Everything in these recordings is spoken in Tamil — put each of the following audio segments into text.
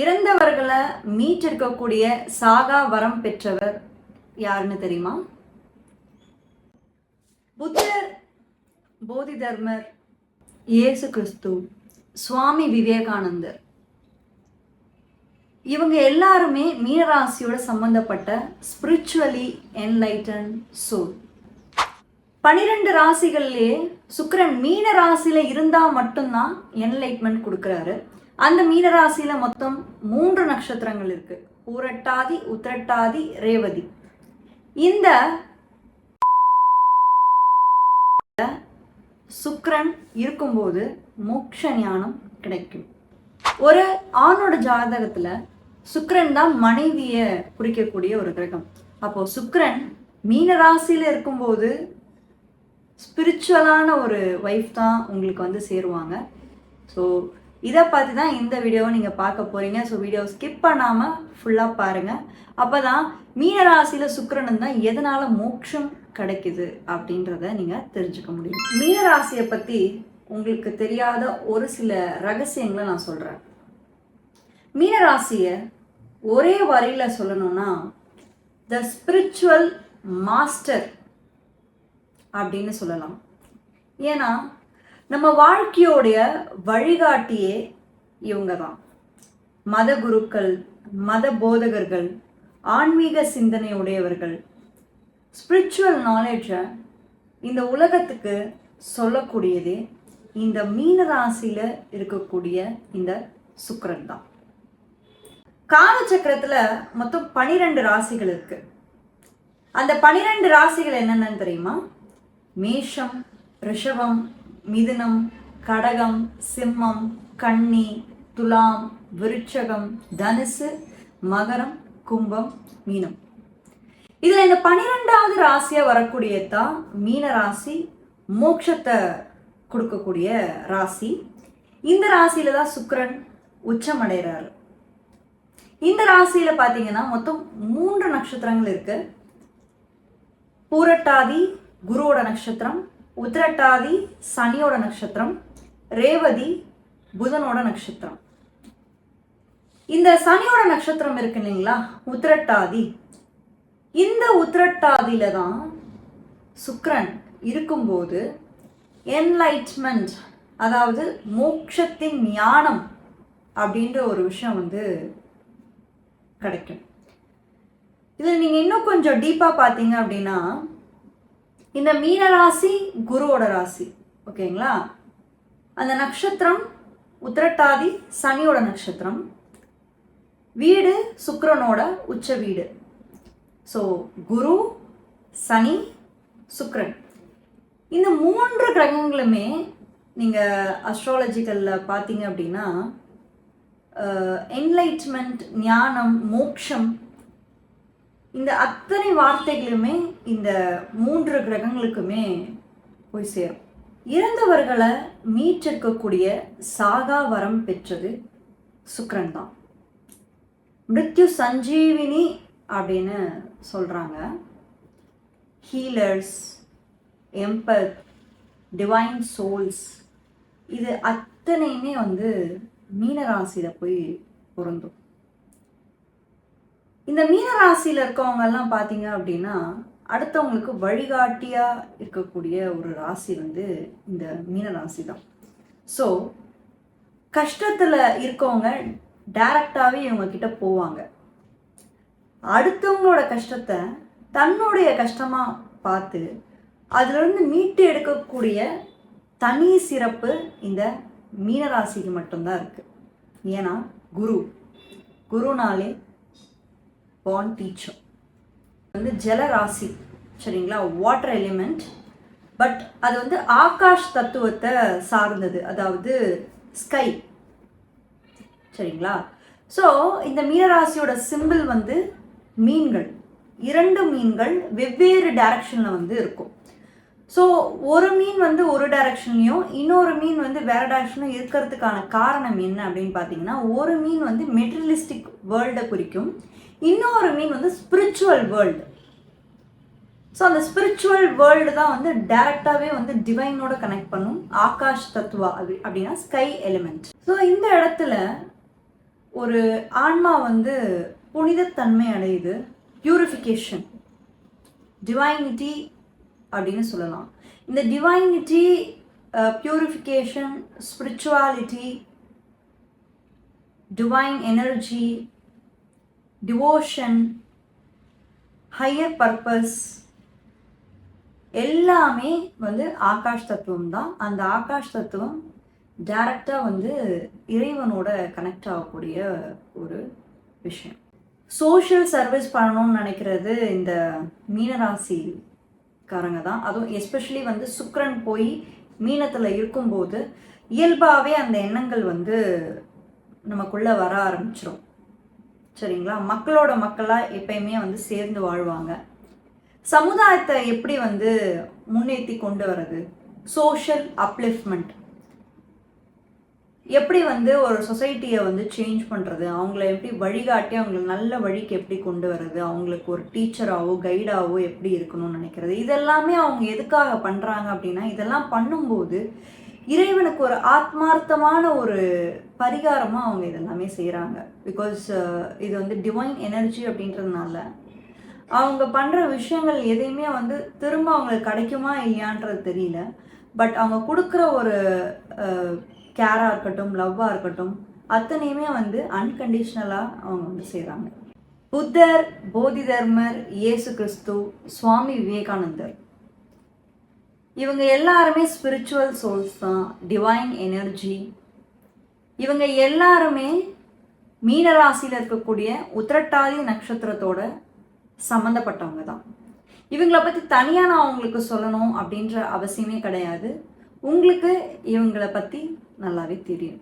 இறந்தவர்களை மீட்டிருக்கக்கூடிய சாகா வரம் பெற்றவர் யாருன்னு தெரியுமா? புத்தர் போதி தர்மர் இயேசு கிறிஸ்து சுவாமி விவேகானந்தர். இவங்க எல்லாருமே மீனராசியோட சம்பந்தப்பட்ட ஸ்பிரிச்சுவலி என்லைட்டன் சோல் பனிரெண்டு ராசிகள்லேயே சுக்கிரன் மீன ராசியில இருந்தா மட்டும்தான் என்லைட்மெண்ட் கொடுக்குறாரு. அந்த மீனராசியில் மொத்தம் மூன்று நட்சத்திரங்கள் இருக்கு. பூரட்டாதி உத்திரட்டாதி ரேவதி. இந்த சுக்ரன் இருக்கும்போது மோக்ஷ ஞானம் கிடைக்கும். ஒரு ஆணோட ஜாதகத்துல சுக்ரன் தான் மனைவியை குறிக்கக்கூடிய ஒரு கிரகம். அப்போ சுக்ரன் மீன ராசியில் இருக்கும்போது ஸ்பிரிச்சுவலான ஒரு ஒய்ஃப் தான் உங்களுக்கு வந்து சேருவாங்க. ஸோ இதை பார்த்து தான் இந்த வீடியோவை நீங்கள் பார்க்க போகிறீங்க ஸோ வீடியோ ஸ்கிப் பண்ணாமல் ஃபுல்லாக பாருங்கள் அப்போ தான் மீனராசியில் சுக்கரன் தான் எதனால் மோட்சம் கிடைக்குது அப்படின்றத நீங்கள் தெரிஞ்சுக்க முடியும். மீனராசியை பற்றி உங்களுக்கு தெரியாத ஒரு சில ரகசியங்களை நான் சொல்கிறேன் மீனராசியை ஒரே வரியில் சொல்லணும்னா த ஸ்பிரிச்சுவல் மாஸ்டர் அப்படின்னு சொல்லலாம். ஏன்னா நம்ம வாழ்க்கையோடைய வழிகாட்டியே இவங்க தான் மத குருக்கள் மத போதகர்கள் ஆன்மீக சிந்தனை உடையவர்கள். ஸ்பிரிச்சுவல் நாலேஜை இந்த உலகத்துக்கு சொல்லக்கூடியதே இந்த மீன ராசியில் இருக்கக்கூடிய இந்த சுக்கரன் தான். காலச்சக்கரத்தில் மொத்தம் பனிரெண்டு ராசிகள் இருக்கு. அந்த பனிரெண்டு ராசிகள் என்னென்னு தெரியுமா? மேஷம் ரிஷபம் மிதுனம் கடகம் சிம்மம் கன்னி துலாம் விருட்சகம் தனுசு மகரம் கும்பம் மீனம். இதுல இந்த பனிரெண்டாவது ராசியா வரக்கூடியதான் மீன ராசி மோட்சத்தை கொடுக்கக்கூடிய ராசி. இந்த ராசியில தான் சுக்ரன் உச்சம் அடைகிறாரு. இந்த ராசியில பாத்தீங்கன்னா மொத்தம் மூன்று நட்சத்திரங்கள் இருக்கு. பூரட்டாதி குருவோட நட்சத்திரம் உத்திரட்டாதி சனியோட நட்சத்திரம் ரேவதி புதனோட நட்சத்திரம். இந்த சனியோட நட்சத்திரம் இருக்கு இல்லைங்களா? உத்திரட்டாதி. இந்த உத்திரட்டாதியில தான் சுக்ரன் இருக்கும்போது என்லைட்மெண்ட் அதாவது மோட்சத்தின் ஞானம் அப்படின்ற ஒரு விஷயம் வந்து கிடைக்கும். இதில் நீங்கள் இன்னும் கொஞ்சம் டீப்பாக பார்த்தீங்க அப்படின்னா இந்த மீன ராசி குருவோட ராசி ஓகேங்களா? அந்த நட்சத்திரம் உத்திரட்டாதி சனியோட நட்சத்திரம். வீடு சுக்கரனோட உச்ச வீடு. ஸோ குரு சனி சுக்கரன். இந்த மூன்று கிரகங்களுமே நீங்கள் அஸ்ட்ராலஜிக்கலில் பார்த்தீங்க அப்படின்னா என்லைட்மெண்ட் ஞானம் மோக்ஷம் இந்த அத்தனை வார்த்தைகளுமே இந்த மூன்று கிரகங்களுக்குமே போய் சேரும். இறந்தவர்களை மீட்டிருக்கக்கூடிய சாகா வரம் பெற்றது சுக்ரன் தான். மிருத்யு சஞ்சீவினி அப்படின்னு சொல்கிறாங்க ஹீலர்ஸ் எம்பத் டிவைன் சோல்ஸ் இது அத்தனையுமே வந்து மீனராசியில் போய் பொருந்தும். இந்த மீனராசியில் இருக்கவங்க எல்லாம் பார்த்தீங்க அப்படின்னா அடுத்தவங்களுக்கு வழிகாட்டியாக இருக்கக்கூடிய ஒரு ராசி வந்து இந்த மீனராசி தான் ஸோ கஷ்டத்தில் இருக்கவங்க டைரக்டாகவே இவங்க கிட்ட போவாங்க. அடுத்தவங்களோட கஷ்டத்தை தன்னுடைய கஷ்டமாக பார்த்து அதிலிருந்து மீட்டு எடுக்கக்கூடிய தனி சிறப்பு இந்த மீனராசிக்கு மட்டும்தான் இருக்குது ஏன்னா குரு. குருனாலே பான் டீச்சர் வந்து ஜலராசி சரிங்களா? வாட்டர் எலிமெண்ட் பட் அது வந்து ஆகாஷ் தத்துவத்தை சார்ந்தது. அதாவது ஸ்கை சரிங்களா? ஸோ இந்த மீனராசியோட சிம்பிள் வந்து மீன்கள். இரண்டு மீன்கள் வெவ்வேறு டைரக்ஷனில் வந்து இருக்கும். ஸோ ஒரு மீன் வந்து ஒரு டைரக்ஷன்லையும் இன்னொரு மீன் வந்து வேறு டைரக்ஷனும் இருக்கிறதுக்கான காரணம் என்ன அப்படின்னு பார்த்தீங்கன்னா ஒரு மீன் வந்து மெட்டீரியலிஸ்டிக் வேர்ல்டை குறிக்கும். இன்னொரு மீன் வந்து ஸ்பிரிச்சுவல் வேர்ல்டு ஸோ அந்த ஸ்பிரிச்சுவல் வேர்ல்டு தான் வந்து டைரெக்டாகவே வந்து டிவைனோட கனெக்ட் பண்ணும் ஆகாஷ் தத்துவா அப்படி அப்படின்னா ஸ்கை எலிமெண்ட் ஸோ இந்த இடத்துல ஒரு ஆன்மா வந்து புனிதத்தன்மை அடையுது பியூரிஃபிகேஷன் டிவைனிட்டி அப்படின்னு சொல்லலாம். இந்த divinity purification spirituality divine energy devotion higher purpose எல்லாமே வந்து ஆகாஷ் தத்துவம் தான். அந்த ஆகாஷ் தத்துவம் டைரக்டாக வந்து இறைவனோட கனெக்ட் ஆகக்கூடிய ஒரு விஷயம். சோஷியல் சர்வீஸ் பண்ணணும்னு நினைக்கிறது இந்த மீனராசிக்காரங்க தான். அதுவும் எஸ்பெஷலி வந்து சுக்கரன் போய் மீனத்தில் இருக்கும்போது இயல்பாகவே அந்த எண்ணங்கள் வந்து நமக்குள்ளே வர ஆரம்பிச்சிடும் சரிங்களா? மக்களோட மக்களாக எப்பயுமே வந்து சேர்ந்து வாழ்வாங்க. சமுதாயத்தை எப்படி வந்து முன்னேற்றி கொண்டு வர்றது? சோஷியல் அப்லிஃப்ட்மெண்ட் எப்படி வந்து ஒரு சொசைட்டியை வந்து சேஞ்ச் பண்ணுறது அவங்கள எப்படி வழிகாட்டி அவங்கள நல்ல வழிக்கு எப்படி கொண்டு வர்றது? அவங்களுக்கு ஒரு டீச்சராகவோ கைடாவோ எப்படி இருக்கணும்னு நினைக்கிறது? இதெல்லாமே அவங்க எதுக்காக பண்ணுறாங்க அப்படின்னா இதெல்லாம் பண்ணும்போது இறைவனுக்கு ஒரு ஆத்மார்த்தமான ஒரு பரிகாரமாக அவங்க இதெல்லாமே செய்கிறாங்க பிகாஸ் uh, இது வந்து டிவைன் எனர்ஜி அப்படின்றதுனால அவங்க பண்ணுற விஷயங்கள் எதையுமே வந்து திரும்ப அவங்களுக்கு கிடைக்குமா இல்லையான்றது தெரியல. பட் அவங்க கொடுக்குற ஒரு uh, கேராக இருக்கட்டும் லவ்வாக இருக்கட்டும் அத்தனையுமே வந்து அன்கண்டிஷ்னலாக அவங்க வந்து செய்கிறாங்க புத்தர் போதி தர்மர் இயேசு கிறிஸ்து சுவாமி விவேகானந்தர். இவங்க எல்லாருமே ஸ்பிரிச்சுவல் சோல்ஸ் தான் டிவைன் எனர்ஜி இவங்க எல்லாருமே மீனராசியில் இருக்கக்கூடிய உத்திரட்டாதி நட்சத்திரத்தோட சம்மந்தப்பட்டவங்க தான். இவங்கள பற்றி தனியாக நான் உங்களுக்கு சொல்லணும் அப்படின்ற அவசியமே கிடையாது. உங்களுக்கு இவங்கள பற்றி நல்லாவே தெரியும்.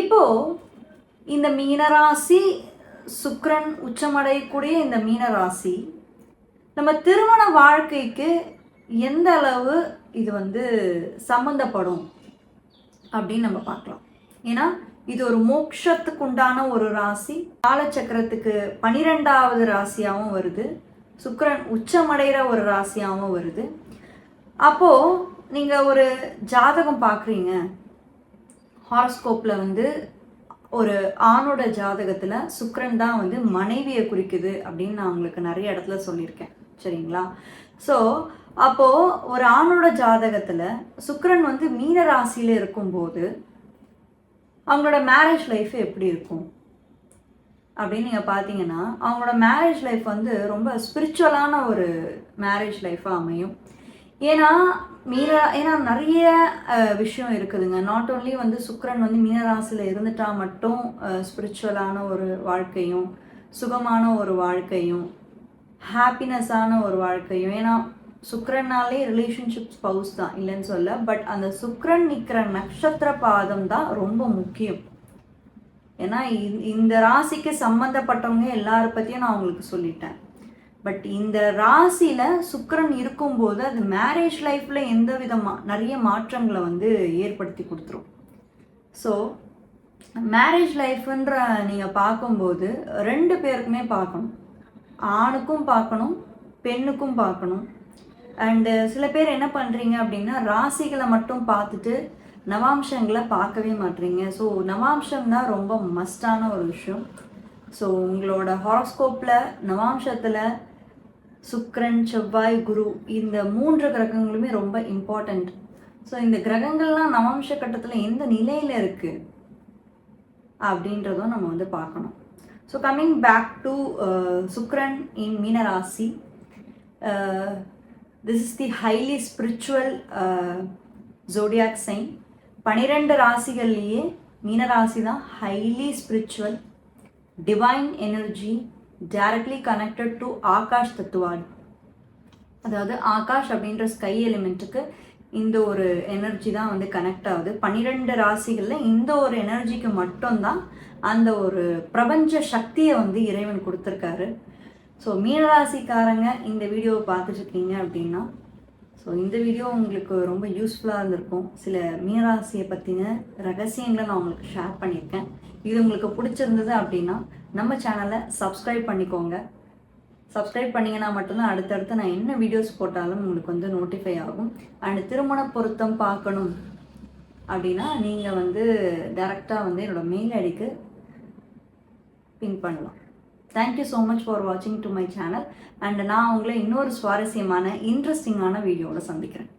இப்போது இந்த மீனராசி சுக்ரன் உச்சமடையக்கூடிய இந்த மீனராசி நம்ம திருமண வாழ்க்கைக்கு எந்த அளவு இது வந்து சம்மந்தப்படும் அப்படின்னு நம்ம பார்க்கலாம். ஏன்னா இது ஒரு மோட்சத்துக்கு உண்டான ஒரு ராசி. காலச்சக்கரத்துக்கு பனிரெண்டாவது ராசியாகவும் வருது. சுக்கரன் உச்சமடைகிற ஒரு ராசியாகவும் வருது. அப்போது நீங்கள் ஒரு ஜாதகம் பார்க்குறீங்க. ஹாரஸ்கோப்பில் வந்து ஒரு ஆணோட ஜாதகத்தில் சுக்கரன் தான் வந்து மனைவியை குறிக்குது அப்படின்னு நான் உங்களுக்கு நிறைய இடத்துல சொல்லியிருக்கேன். சரிங்களா? ஸோ அப்போது ஒரு ஆணோட ஜாதகத்தில் சுக்கரன் வந்து மீன ராசியில் இருக்கும்போது அவங்களோட மேரேஜ் லைஃப் எப்படி இருக்கும்? அப்படின்னு நீங்கள் பார்த்தீங்கன்னா அவங்களோட மேரேஜ் லைஃப் வந்து ரொம்ப ஸ்பிரிச்சுவலான ஒரு மேரேஜ் லைஃபாக அமையும். ஏன்னா மீன ஏன்னா நிறைய விஷயம் இருக்குதுங்க. நாட் ஓன்லி வந்து சுக்கரன் வந்து மீனராசியில் இருந்துட்டால் மட்டும் ஸ்பிரிச்சுவலான ஒரு வாழ்க்கையும் சுகமான ஒரு வாழ்க்கையும் ஹாப்பினஸ்ஸான ஒரு வாழ்க்கையும் ஏன்னா சுக்கரனாலே ரிலேஷன்ஷிப் ஸ்பவுஸ் தான் இல்லைன்னு சொல்ல பட் அந்த சுக்ரன் நிற்கிற நட்சத்திர பாதம் தான் ரொம்ப முக்கியம். ஏன்னா இந்த ராசிக்கு சம்மந்தப்பட்டவங்க எல்லார பற்றியும் நான் உங்களுக்கு சொல்லிட்டேன். பட் இந்த ராசியில் சுக்கரன் இருக்கும்போது அது மேரேஜ் லைஃப்பில் எந்த விதமாக நிறைய மாற்றங்களை வந்து ஏற்படுத்தி கொடுத்துரும். ஸோ மேரேஜ் லைஃப்ன்ற நீங்கள் பார்க்கும்போது ரெண்டு பேருக்குமே பார்க்கணும். ஆணுக்கும் பார்க்கணும் பெண்ணுக்கும் பார்க்கணும். அண்டு uh, சில பேர் என்ன பண்ணுறீங்க அப்படின்னா ராசிகளை மட்டும் பார்த்துட்டு நவாம்சங்களை பார்க்கவே மாட்டீங்க. ஸோ நவாம்சம் தான் ரொம்ப மஸ்டான ஒரு விஷயம். ஸோ உங்களோட ஹாரோஸ்கோப்பில் நவாம்சத்தில் சுக்ரன் செவ்வாய் குரு இந்த மூன்று கிரகங்களுமே ரொம்ப இம்பார்ட்டண்ட் ஸோ இந்த கிரகங்கள்லாம் நவாம்ச கட்டத்தில் எந்த நிலையில் இருக்குது அப்படின்றதும் நம்ம வந்து பார்க்கணும். So coming back to Sukran in மீனராசி uh, this is the highly spiritual zodiac sign பனிரெண்டு ராசிகள்லேயே மீனராசி தான் highly spiritual divine energy directly connected to Akash தத்துவான். அதாவது ஆகாஷ் அப்படின்ற ஸ்கை எலிமெண்ட்டுக்கு இந்த ஒரு எனர்ஜி தான் வந்து கனெக்ட் ஆகுது. பன்னிரெண்டு ராசிகளில் இந்த ஒரு எனர்ஜிக்கு மட்டும்தான் அந்த ஒரு பிரபஞ்ச சக்தியை வந்து இறைவன் கொடுத்துருக்காரு. ஸோ மீனராசிக்காரங்க இந்த வீடியோவை பார்த்துட்ருக்கீங்க அப்படின்னா ஸோ இந்த வீடியோ உங்களுக்கு ரொம்ப யூஸ்ஃபுல்லாக இருந்திருக்கும். சில மீனராசியை பற்றின ரகசியங்களை நான் உங்களுக்கு ஷேர் பண்ணியிருக்கேன். இது உங்களுக்கு பிடிச்சிருந்தது அப்படின்னா நம்ம சேனலை சப்ஸ்கிரைப் பண்ணிக்கோங்க. சப்ஸ்கிரைப் பண்ணிங்கன்னா மட்டும்தான் அடுத்தடுத்து நான் என்ன வீடியோஸ் போட்டாலும் உங்களுக்கு வந்து நோட்டிஃபை ஆகும். அண்ட் திருமண பொருத்தம் பார்க்கணும் அப்படின்னா நீங்கள் வந்து டேரெக்டாக வந்து என்னோடய மெயில் ஐடிக்கு பின் பண்ணலாம். Thank you so much for வாட்சிங் டு மை சேனல் அண்ட் நான் உங்களை இன்னொரு சுவாரஸ்யமான இன்ட்ரெஸ்டிங்கான வீடியோவில் சந்திக்கிறேன்.